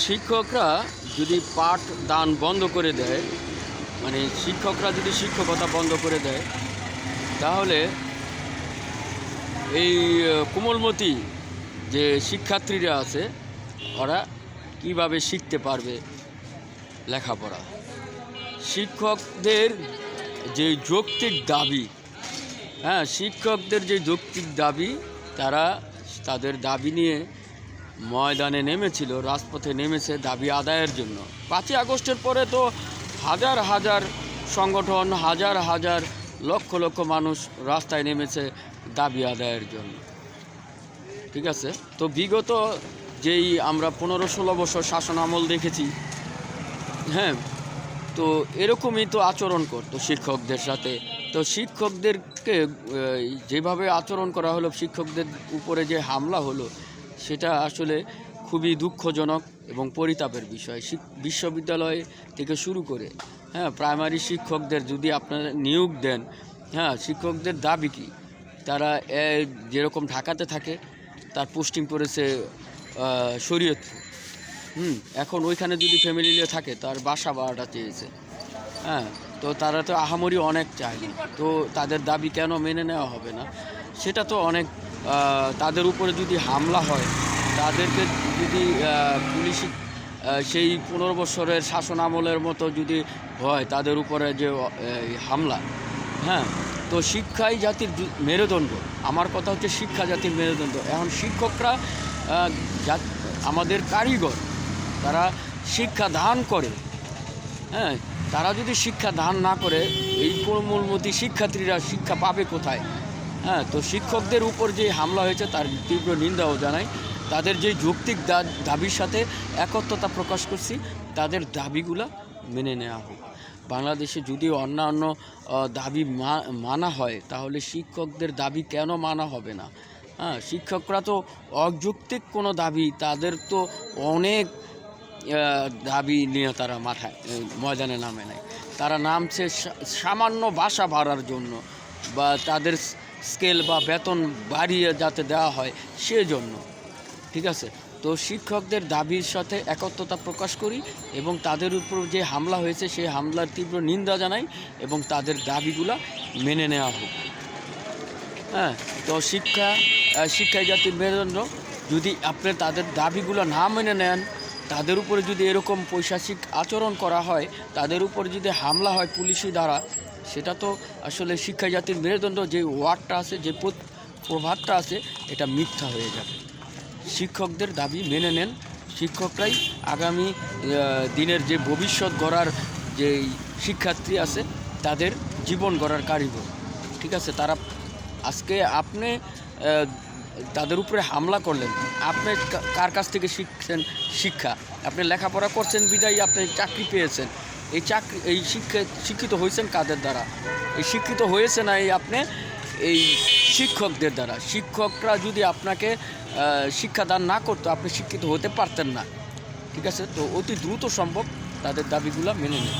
শিক্ষকরা যদি পাঠ দান বন্ধ করে দেয় মানে শিক্ষকরা যদি শিক্ষকতা বন্ধ করে দেয়, তাহলে এই কোমলমতি যে শিক্ষার্থীরা আছে, ওরা কীভাবে শিখতে পারবে লেখাপড়া? শিক্ষকদের যে যৌক্তিক দাবি হ্যাঁ শিক্ষকদের যে যৌক্তিক দাবি, তারা তাদের দাবি নিয়ে ময়দানে নেমেছিল, রাজপথে নেমেছে দাবি আদায়ের জন্য। পাঁচই আগস্টের পরে তো হাজার হাজার সংগঠন, হাজার হাজার লক্ষ লক্ষ মানুষ রাস্তায় নেমেছে দাবি আদায়ের জন্য। ঠিক আছে? তো বিগত যেই আমরা পনেরো ষোলো বছর শাসন আমল দেখেছি হ্যাঁ তো এরকমই তো আচরণ করতো শিক্ষকদের সাথে। তো শিক্ষকদেরকে যেভাবে আচরণ করা হলো, শিক্ষকদের উপরে যে হামলা হলো সেটা আসলে খুবই দুঃখজনক এবং পরিতাপের বিষয়। বিশ্ববিদ্যালয় থেকে শুরু করে হ্যাঁ প্রাইমারি শিক্ষকদের যদি আপনারা নিয়োগ দেন হ্যাঁ শিক্ষকদের দাবি কি? তারা যেরকম ঢাকাতে থাকে, তার পোস্টিং পড়েছে শরীয়তপুর। হুম, এখন ওইখানে যদি ফ্যামিলি নিয়ে থাকে, তার বাসা ভাড়াটা চেয়েছে। হ্যাঁ তো তারা তো আহামরি অনেক চায়। তো তাদের দাবি কেন মেনে নেওয়া হবে না? সেটা তো অনেক তাদের উপরে যদি হামলা হয়, তাদেরকে যদি পুলিশি সেই পনেরো বছরের শাসন আমলের মতো যদি হয়, তাদের উপরে যে হামলা হ্যাঁ? তো শিক্ষাই জাতির মেরুদণ্ড। আমার কথা হচ্ছে শিক্ষা জাতির মেরুদণ্ড। এখন শিক্ষকরা আমাদের কারিগর, তারা শিক্ষা দান করে হ্যাঁ? তারা যদি শিক্ষা দান না করে, এই কোমলমতি শিক্ষার্থীরা শিক্ষা পাবে কোথায়? হ্যাঁ তো শিক্ষকদের উপর যে হামলা হয়েছে তার তীব্র নিন্দাও জানাই। তাদের যে যৌক্তিক দাবির সাথে একত্রতা প্রকাশ করছি, তাদের দাবিগুলো মেনে নেওয়া হোক। বাংলাদেশে যদি অন্যান্য দাবি মানা হয়, তাহলে শিক্ষকদের দাবি কেন মানা হবে না? হ্যাঁ শিক্ষকরা তো অযৌক্তিক কোনো দাবি, তাদের তো অনেক দাবি নিয়ে তারা মাথায় ময়দানে নামে নেয় তারা নামছে সামান্য বাসা ভাড়ার জন্য বা তাদের স্কেল বা বেতন বাড়িয়ে যাতে দেওয়া হয় সেজন্য ঠিক আছে? তো শিক্ষকদের দাবির সাথে একত্রতা প্রকাশ করি এবং তাদের উপর যে হামলা হয়েছে সেই হামলার তীব্র নিন্দা জানাই এবং তাদের দাবিগুলা মেনে নেওয়া হোক। হ্যাঁ তো শিক্ষা আহ, শিক্ষাই জাতির মেরুদণ্ড যদি আপনি তাদের দাবিগুলো না মেনে নেন তাদের উপরে যদি এরকম পৈশাচিক আচরণ করা হয় তাদের উপর যদি হামলা হয় পুলিশি দ্বারা সেটা তো আসলে শিক্ষা জাতির মেরুদণ্ড, যে ওয়ার্ডটা আছে, যে প্র- প্রভাবটা আছে, এটা মিথ্যা হয়ে যাবে। শিক্ষকদের দাবি মেনে নেন। শিক্ষকরাই আগামী দিনের যে ভবিষ্যৎ গড়ার যে শিক্ষার্থী আছে, তাদের জীবন গড়ার কারিগর। ঠিক আছে? তারা আজকে আপনি তাদের উপরে হামলা করলেন। আপনি কার কাছ থেকে শিখছেন শিক্ষা? আপনি লেখাপড়া করছেন, বিদায় আপনি চাকরি পেয়েছেন। এই চাকরি, এই শিক্ষা, শিক্ষিত হয়েছেন কাদের দ্বারা? এই শিক্ষিত হয়েছে না এই আপনি? এই শিক্ষকদের দ্বারা। শিক্ষকরা যদি আপনাকে শিক্ষাদান না করতো, আপনি শিক্ষিত হতে পারতেন না। ঠিক আছে? তো অতি দ্রুত সম্ভব তাদের দাবিগুলো মেনে নেন